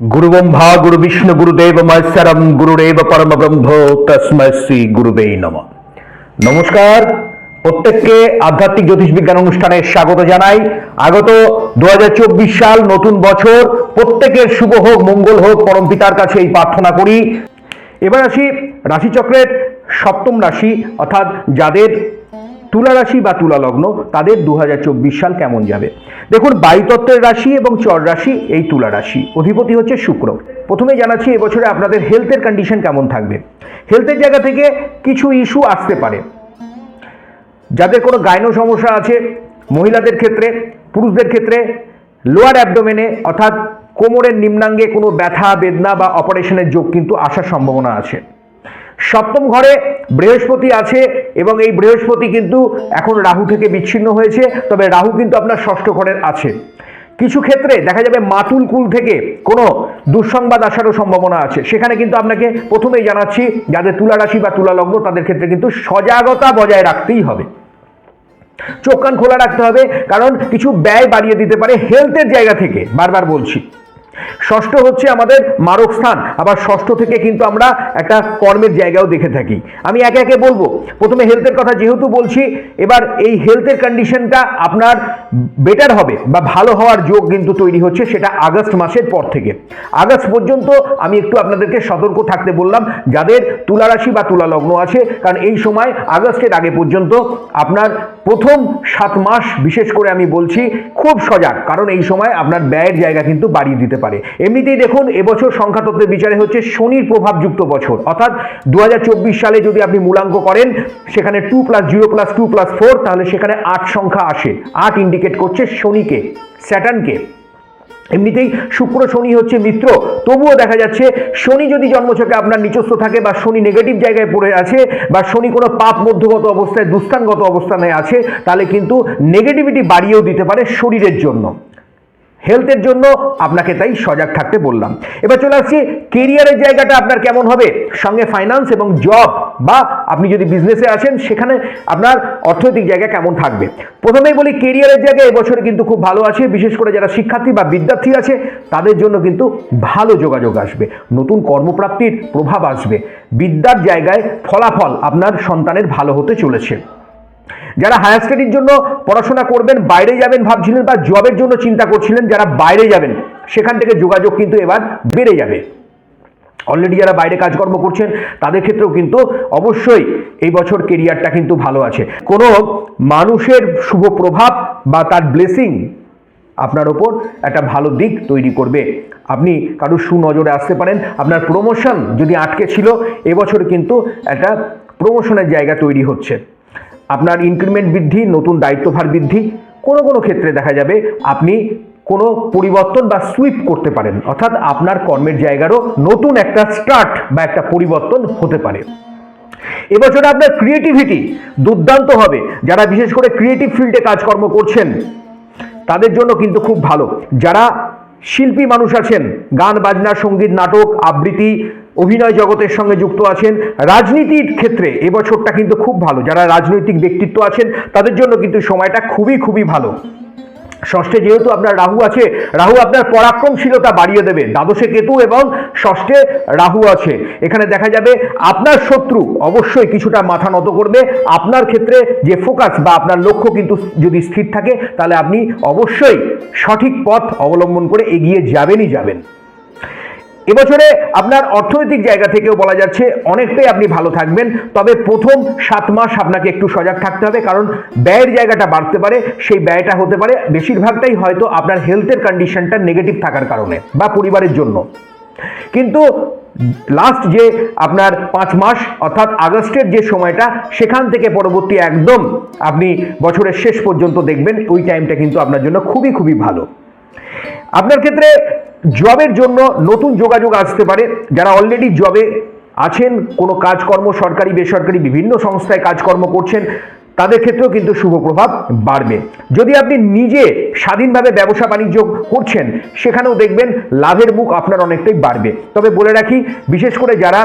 গুরুব্রহ্মা গুরু বিষ্ণু গুরুদেব মহেশ্বরম গুরুরেব পরম ব্রহ্ম তস্ময় শ্রী গুরুবে নম নমস্কার প্রত্যেককে আধ্যাত্মিক জ্যোতিষ বিজ্ঞান অনুষ্ঠানে স্বাগত জানাই। আগত দু হাজার চব্বিশ সাল নতুন বছর প্রত্যেকের শুভ হোক, মঙ্গল হোক, পরম পিতার কাছে এই প্রার্থনা করি। এবার আসি রাশিচক্রের সপ্তম রাশি, অর্থাৎ যাদের তুলা রাশি বা তুলা লগ্ন তাদের দু হাজার চব্বিশ সাল কেমন যাবে? দেখুন, বায়ুতত্ত্বের রাশি এবং চর রাশি, এই তুলা রাশি অধিপতি হচ্ছে শুক্র। প্রথমেই জানাচ্ছি, এবছরে আপনাদের হেলথের কন্ডিশন কেমন থাকবে? হেলথের জায়গা থেকে কিছু ইস্যু আসতে পারে। যাদের কোনো গাইনো সমস্যা আছে, মহিলাদের ক্ষেত্রে, পুরুষদের ক্ষেত্রে লোয়ার অ্যাবডোমেনে অর্থাৎ কোমরের নিম্নাঙ্গে কোনো ব্যথা, বেদনা বা অপারেশনের যোগ কিন্তু আসার সম্ভাবনা আছে। সপ্তম ঘরে বৃহস্পতি আছে এবং এই বৃহস্পতি কিন্তু এখন রাহু থেকে বিচ্ছিন্ন হয়েছে, তবে রাহু কিন্তু আপনার ষষ্ঠ ঘরের আছে। কিছু ক্ষেত্রে দেখা যাবে মাতুল কুল থেকে কোনো দুঃসংবাদ আসারও সম্ভাবনা আছে। সেখানে কিন্তু আপনাকে প্রথমেই জানাচ্ছি, যাদের তুলা রাশি বা তুলা লগ্ন, তাদের ক্ষেত্রে কিন্তু সজাগতা বজায় রাখতেই হবে। চোখ কান খোলা রাখতে হবে, কারণ কিছু ব্যয় বাড়িয়ে দিতে পারে হেলথের জায়গা থেকে, বারবার বলছি। ষষ্ঠ হচ্ছে আমাদের মারক স্থান। আবার ষষ্ঠ থেকে কিন্তু আমরা একটা কর্মের জায়গাও দেখে থাকি। আমি একে একে বলব। প্রথমে হেলথের কথা যেহেতু বলছি, এবার এই হেলথের কন্ডিশনটা আপনার বেটার হবে বা ভালো হওয়ার যোগ কিন্তু তৈরি হচ্ছে সেটা আগস্ট মাসের পর থেকে। আগস্ট পর্যন্ত আমি একটু আপনাদেরকে সতর্ক থাকতে বললাম, যাদের তুলা রাশি বা তুলা লগ্ন আছে, কারণ এই সময় আগস্টের আগে পর্যন্ত আপনার প্রথম সাত মাস বিশেষ করে আমি বলছি খুব সজাগ, কারণ এই সময় আপনার ব্যয়ের জায়গা কিন্তু বাড়িয়ে দিতে পারে। এমনিতেই দেখুন, এবছর সংখ্যাতত্ত্বের বিচারে হচ্ছে শনির প্রভাবযুক্ত বছর। অর্থাৎ দু হাজার চব্বিশ সালে যদি আপনি মূলাঙ্ক করেন, সেখানে two plus zero plus two plus four, তাহলে সেখানে আট সংখ্যা আসে। আট ইন্ডিকেট করছে শনিকে, স্যাটার্নকে। এমনিতেই শুক্র শনি হচ্ছে মিত্র, তবুও দেখা যাচ্ছে শনি যদি জন্মছকে আপনার নিচস্থ থাকে বা শনি নেগেটিভ জায়গায় পড়ে আছে বা শনি কোনো পাপ মধ্যগত অবস্থায় দুস্থানগত অবস্থানে আছে, তাহলে কিন্তু নেগেটিভিটি বাড়িয়েও দিতে পারে শরীরের জন্য। হেলথের জন্য আপনাকে তাই সজাগ থাকতে বললাম। এবার চলে আসছি কেরিয়ারের জায়গাটা আপনার কেমন হবে? সঙ্গে ফাইন্যান্স এবং জব বা আপনি যদি বিজনেসে আছেন, সেখানে আপনার অর্থনৈতিক জায়গা কেমন থাকবে? প্রথমেই বলি কেরিয়ারের জায়গা এবছরে কিন্তু খুব ভালো আছে, বিশেষ করে যারা শিক্ষার্থী বা বিদ্যার্থী আছে, তাদের জন্য কিন্তু ভালো যোগাযোগ আসবে। নতুন কর্মপ্রাপ্তির প্রভাব আসবে। বিদ্যার জায়গায় ফলাফল আপনার সন্তানের ভালো হতে চলেছে। যারা হায়ার স্টাডির জন্য পড়াশোনা করবেন, বাইরে যাবেন ভাবছিলেন বা জবের জন্য চিন্তা করছিলেন, যারা বাইরে যাবেন, সেখান থেকে যোগাযোগ কিন্তু এবার বেড়ে যাবে। অলরেডি যারা বাইরে কাজকর্ম করছেন, তাদের ক্ষেত্রেও কিন্তু অবশ্যই এই বছর কেরিয়ারটা কিন্তু ভালো আছে। কোনো মানুষের শুভ প্রভাব বা তার ব্লেসিং আপনার ওপর একটা ভালো দিক তৈরি করবে। আপনি কারোর সুনজরে আসতে পারেন, আপনার প্রমোশন যদি আটকে ছিল, এবছর কিন্তু একটা প্রমোশনের জায়গা তৈরি হচ্ছে। আপনার ইনক্রিমেন্ট বৃদ্ধি, নতুন দায়িত্বভার বৃদ্ধি, কোনো কোনো ক্ষেত্রে দেখা যাবে, আপনি কোনো পরিবর্তন বা সুইপ করতে পারেন। অর্থাৎ আপনার কর্মের জায়গারও নতুন একটা স্টার্ট বা একটা পরিবর্তন হতে পারে। এবছর আপনার ক্রিয়েটিভিটি দুর্দান্ত হবে। যারা বিশেষ করে ক্রিয়েটিভ ফিল্ডে কাজকর্ম করছেন, তাদের জন্য কিন্তু খুব ভালো। যারা শিল্পী মানুষ আছেন, গান, বাজনা, সংগীত, নাটক, আবৃত্তি, অভিনয় জগতের সঙ্গে যুক্ত আছেন, রাজনীতির ক্ষেত্রে এবছরটা কিন্তু খুব ভালো। যারা রাজনৈতিক ব্যক্তিত্ব আছেন, তাদের জন্য কিন্তু সময়টা খুবই খুবই ভালো। ষষ্ঠে যেহেতু আপনার রাহু আছে, রাহু আপনার পরাক্রমশীলতা বাড়িয়ে দেবে। দ্বাদশে কেতু এবং ষষ্ঠে রাহু আছে। এখানে দেখা যাবে আপনার শত্রু অবশ্যই কিছুটা মাথা নত করবে। আপনার ক্ষেত্রে যে ফোকাস বা আপনার লক্ষ্য কিন্তু যদি স্থির থাকে, তাহলে আপনি অবশ্যই সঠিক পথ অবলম্বন করে এগিয়ে যাবেনই যাবেন। এবছরে আপনার অর্থনৈতিক জায়গা থেকেও বলা যাচ্ছে অনেকটাই আপনি ভালো থাকবেন, তবে প্রথম সাত মাস আপনাকে একটু সজাগ থাকতে হবে, কারণ ব্যয়ের জায়গাটা বাড়তে পারে, সেই ব্যয়টা হতে পারে, বেশিরভাগটাই হয়তো আপনার হেলথের কন্ডিশনটা নেগেটিভ থাকার কারণে বা পরিবারের জন্য। কিন্তু লাস্ট যে আপনার পাঁচ মাস, অর্থাৎ আগস্টের যে সময়টা, সেখান থেকে পরবর্তী একদম আপনি বছরের শেষ পর্যন্ত দেখবেন, ওই টাইমটা কিন্তু আপনার জন্য খুবই খুবই ভালো। আপনার ক্ষেত্রে জবের জন্য নতুন যোগাযোগ আসতে পারে। যারা অলরেডি জবে আছেন, কোনো কাজকর্ম, সরকারি, বেসরকারি, বিভিন্ন সংস্থায় কাজকর্ম করছেন, তাদের ক্ষেত্রেও কিন্তু শুভ প্রভাব বাড়বে। যদি আপনি নিজে স্বাধীনভাবে ব্যবসা বাণিজ্য করছেন, সেখানেও দেখবেন লাভের মুখ আপনার অনেকটাই বাড়বে। তবে বলে রাখি, বিশেষ করে যারা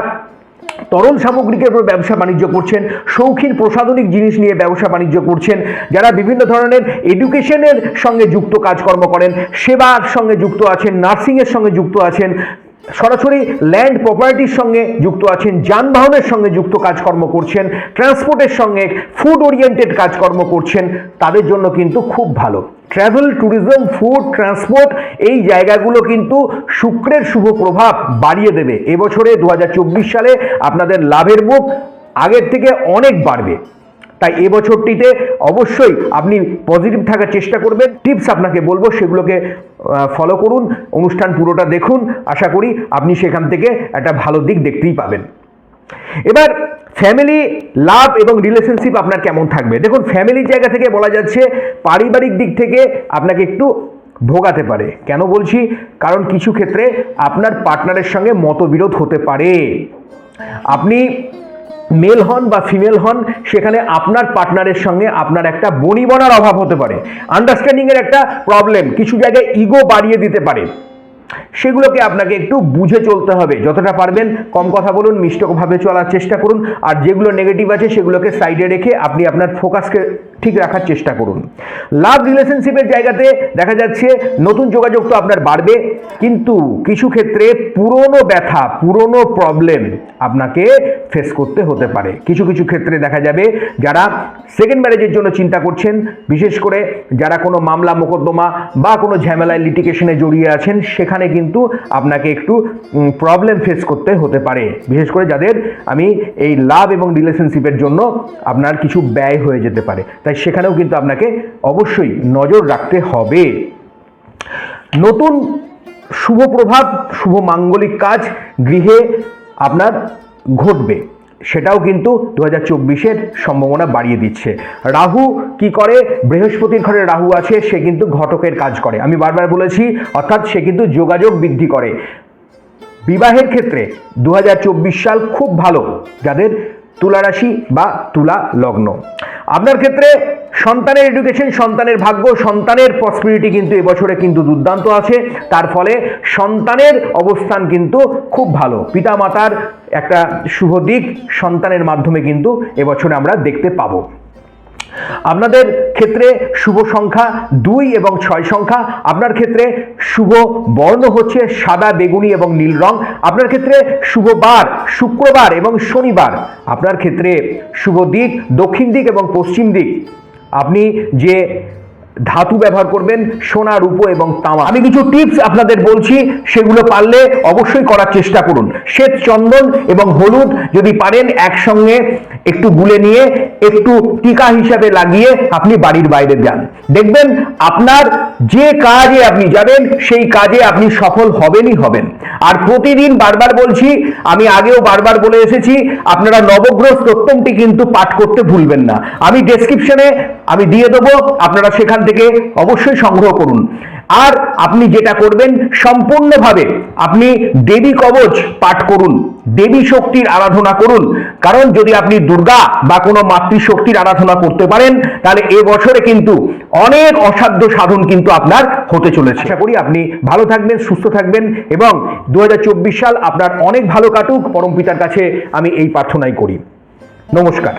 তরল সামগ্রিকের উপর ব্যবসা বাণিজ্য করছেন, শৌখিন প্রসাধনিক জিনিস নিয়ে ব্যবসা বাণিজ্য করছেন, যারা বিভিন্ন ধরনের এডুকেশনের সঙ্গে যুক্ত কাজকর্ম করেন, সেবার সঙ্গে যুক্ত আছেন নার্সিংয়ের সঙ্গে যুক্ত আছেন সরাসরি ল্যান্ড প্রপার্টির সঙ্গে যুক্ত আছেন, যানবাহনের সঙ্গে যুক্ত কাজকর্ম করছেন, ট্রান্সপোর্টের সঙ্গে ফুড ওরিয়েন্টেড কাজকর্ম করছেন, তাদের জন্য কিন্তু খুব ভালো। ট্রাভেল ট্যুরিজম ফুড ট্রান্সপোর্ট এই জায়গাগুলো কিন্তু শুক্রের শুভ প্রভাব বাড়িয়ে দেবে। এবছরে দু হাজার চব্বিশ সালে আপনাদের লাভের মুখ আগের থেকে অনেক বাড়বে। তাই এবছরটিতে অবশ্যই আপনি পজিটিভ থাকার চেষ্টা করবেন। টিপস আপনাকে বলব, সেগুলোকে ফলো করুন, অনুষ্ঠান পুরোটা দেখুন। আশা করি আপনি সেখান থেকে একটা ভালো দিক দেখতেই পাবেন। এবার ফ্যামিলি লাভ এবং রিলেশনশিপ আপনার কেমন থাকবে? দেখুন ফ্যামিলির জায়গা থেকে বলা যাচ্ছে, পারিবারিক দিক থেকে আপনাকে একটু ভোগাতে পারে। কেন বলছি? কারণ কিছু ক্ষেত্রে আপনার পার্টনারের সঙ্গে মতবিরোধ হতে পারে। আপনি মেল হন বা ফিমেল হন, সেখানে আপনার পার্টনারের সঙ্গে আপনার একটা বনিবনার অভাব হতে পারে। আন্ডারস্ট্যান্ডিংয়ের একটা প্রবলেম কিছু জায়গায় ইগো বাড়িয়ে দিতে পারে। সেগুলোকে আপনাকে একটু বুঝে চলতে হবে। যতটা পারবেন কম কথা বলুন, মিষ্টভাবে চলার চেষ্টা করুন, আর যেগুলো নেগেটিভ আছে সেগুলোকে সাইডে রেখে আপনি আপনার ফোকাসকে ঠিক রাখার চেষ্টা করুন। লাভ রিলেশনশিপের জায়গাতে দেখা যাচ্ছে নতুন যোগাযোগ তো আপনার বাড়বে, কিন্তু কিছু ক্ষেত্রে পুরনো ব্যথা, পুরনো প্রবলেম আপনাকে ফেস করতে হতে পারে। কিছু কিছু ক্ষেত্রে দেখা যাবে যারা সেকেন্ড ম্যারেজের জন্য চিন্তা করছেন, বিশেষ করে যারা কোনো মামলা, মোকদ্দমা বা কোনো ঝামেলায় লিটিগেশনে জড়িয়ে আছেন, সেখানে কিন্তু আপনাকে একটু প্রবলেম ফেস করতে হতে পারে। বিশেষ করে যাদের আমি এই লাভ এবং রিলেশনশিপের জন্য আপনার কিছু ব্যয় হয়ে যেতে পারে। তাই সেখানেও কিন্তু আপনাকে অবশ্যই নজর রাখতে হবে। নতুন শুভ প্রভাব, শুভ মাঙ্গলিক কাজ গৃহে আপনার ঘটবে। সেটাও কিন্তু দু হাজার চব্বিশের সম্ভাবনা বাড়িয়ে দিচ্ছে। রাহু কি করে? বৃহস্পতির ঘরে রাহু আছে, সে কিন্তু ঘটকের কাজ করে। আমি বারবার বলেছি, অর্থাৎ সে কিন্তু যোগাযোগ বৃদ্ধি করে। বিবাহের ক্ষেত্রে দু হাজার চব্বিশ সাল খুব ভালো, যাদের তুলারাশি বা তুলা লগ্ন। আপনার ক্ষেত্রে সন্তানের এডুকেশন সন্তানের ভাগ্য, সন্তানের প্রসপিরিটি কিন্তু এবছরে কিন্তু দুর্দান্ত আছে। তার ফলে সন্তানের অবস্থান কিন্তু খুব ভালো। পিতা মাতার একটা শুভ দিক সন্তানের মাধ্যমে কিন্তু এবছরে আমরা দেখতে পাবো। আপনাদের ক্ষেত্রে শুভ সংখ্যা দুই এবং ছয় সংখ্যা, আপনার ক্ষেত্রে শুভ বর্ণ হচ্ছে সাদা, বেগুনি এবং নীল রং, আপনার ক্ষেত্রে শুভ বার, শুক্রবার এবং শনিবার, আপনার ক্ষেত্রে শুভ দিক, দক্ষিণ দিক এবং পশ্চিম দিক। আপনি যে ধাতু ব্যবহার করবেন, সোনা, রূপো এবং তামা। আমি কিছু টিপস আপনাদের বলছি, সেগুলো পারলে অবশ্যই করার চেষ্টা করুন। শ্বেত চন্দন এবং হলুদ যদি পারেন একসঙ্গে একটু গুলে নিয়ে, একটু টিকা হিসাবে লাগিয়ে আপনি বাড়ির বাইরে যান। দেখবেন আপনার যে কাজে আপনি যাবেন, সেই কাজে আপনি সফল হবেনই হবেন। আর প্রতিদিন বারবার বলছি, আমি আগেও বারবার বলে এসেছি, আপনারা নবগ্রহ স্তোত্রমটি কিন্তু পাঠ করতে ভুলবেন না। আমি ডেসক্রিপশনে আমি দিয়ে দেবো, আপনারা সেখান থেকে অবশ্যই সংগ্রহ করুন। আর আপনি যেটা করবেন সম্পূর্ণভাবে আপনি দেবী কবচ পাঠ করুন, দেবী শক্তির আরাধনা করুন। কারণ যদি আপনি দুর্গা বা কোনো মাতৃশক্তির আরাধনা করতে পারেন, তাহলে এ বছরে কিন্তু অনেক অসাধ্য সাধন কিন্তু আপনার হতে চলেছে। আশা করি আপনি ভালো থাকবেন, সুস্থ থাকবেন এবং দু হাজার চব্বিশ সাল আপনার অনেক ভালো কাটুক। পরম পিতার কাছে আমি এই প্রার্থনাই করি। নমস্কার।